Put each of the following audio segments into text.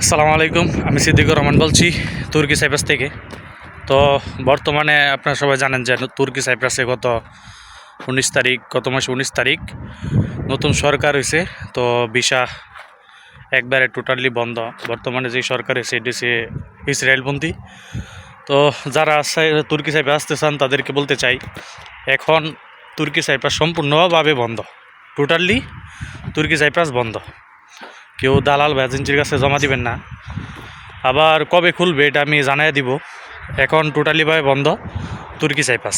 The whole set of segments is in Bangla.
আসসালামু আলাইকুম, আমি সিদ্দিকুর রহমান বলছি, তুর্কি সাইপ্রাস থেকে। তো বর্তমানে আপনারা সবাই জানেন যে তুর্কি সাইপ্রাসে গত উনিশ তারিখ, গত মাসে উনিশ তারিখ নতুন সরকার হয়েছে। তো ভিসা একবারে টোটালি বন্ধ। বর্তমানে যে সরকার হয়েছে, এটি হচ্ছে ইসরায়েলপন্থী। তো যারা তুর্কি সাইপ্রাস আসতে চান, তাদেরকে বলতে চাই, এখন তুর্কি সাইপ্রাস সম্পূর্ণভাবে বন্ধ। টোটালি তুর্কি সাইপ্রাস বন্ধ। কেউ দালাল বা এজেন্সির কাছে জমা দিবেন না। আবার কবে খুলবে এটা আমি জানাই দিব। এখন টোটালিভাবে বন্ধ, তুর্কি সাইপাস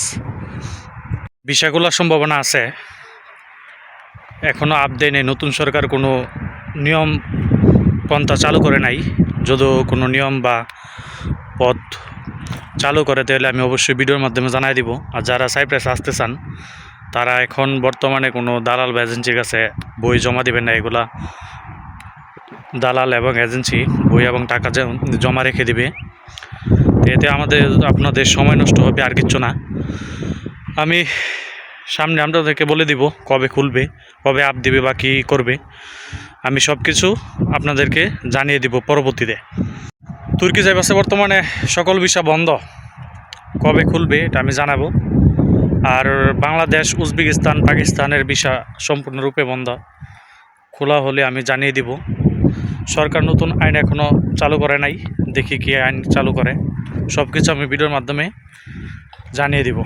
ভিসাগুলোর সম্ভাবনা আছে। এখনও আপডেট নেই, নতুন সরকার কোনো নিয়ম পন্থা চালু করে নাই। যদিও কোনো নিয়ম বা পথ চালু করে, তাহলে আমি অবশ্যই ভিডিওর মাধ্যমে জানাই দিব। আর যারা সাইপ্রাস আসতে চান, তারা এখন বর্তমানে কোনো দালাল বা এজেন্সির কাছে বই জমা দিবেন না, এগুলা দালাল এবং এজেন্সি, বই এবং টাকা জমা রেখে দিবে। এতে আমাদের আপনাদের সময় নষ্ট হবে আর কিচ্ছু না। আমি সামনে আপনাদেরকে বলে দিব কবে খুলবে, কবে আপ দিবে বা কী করবে। আমি সব কিছু আপনাদেরকে জানিয়ে দিব পরবর্তীতে। তুর্কি যাইবাসে বর্তমানে, সকল ভিসা বন্ধ। কবে খুলবে এটা আমি জানাব। আর বাংলাদেশ, উজবেকিস্তান, পাকিস্তানের ভিসা সম্পূর্ণরূপে বন্ধ। খোলা হলে আমি জানিয়ে দিব। সরকার নতুন আইন এখনও চালু করে নাই, দেখি কি আইন চালু করে। সব কিছু আমি ভিডিওর মাধ্যমে জানিয়ে দিব।